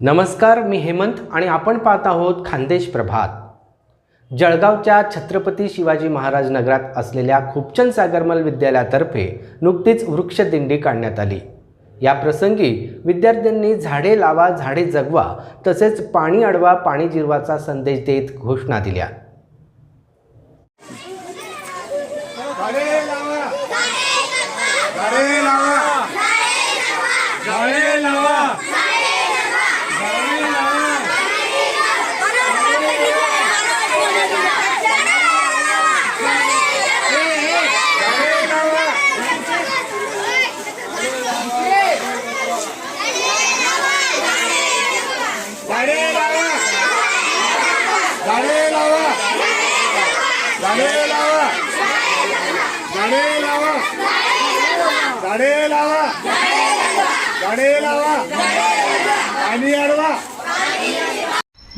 नमस्कार मी हेमंत आणि आपण पाहत आहोत खानदेश प्रभात. जळगावच्या छत्रपती शिवाजी महाराज नगरात असलेल्या खुपचंद सागरमल विद्यालयातर्फे नुकतीच वृक्षदिंडी काढण्यात आली. या प्रसंगी विद्यार्थ्यांनी झाडे लावा झाडे जगवा तसेच पाणी अडवा पाणी जिरवाचा संदेश देत घोषणा दिल्या. झाडे लावा. झाडे लावा. झाडे लावा झाडे लावा झाडे लावा झाडे लावा झाडे लावा झाडे लावा झाडे लावा झाडे लावा झाडे लावा पाणी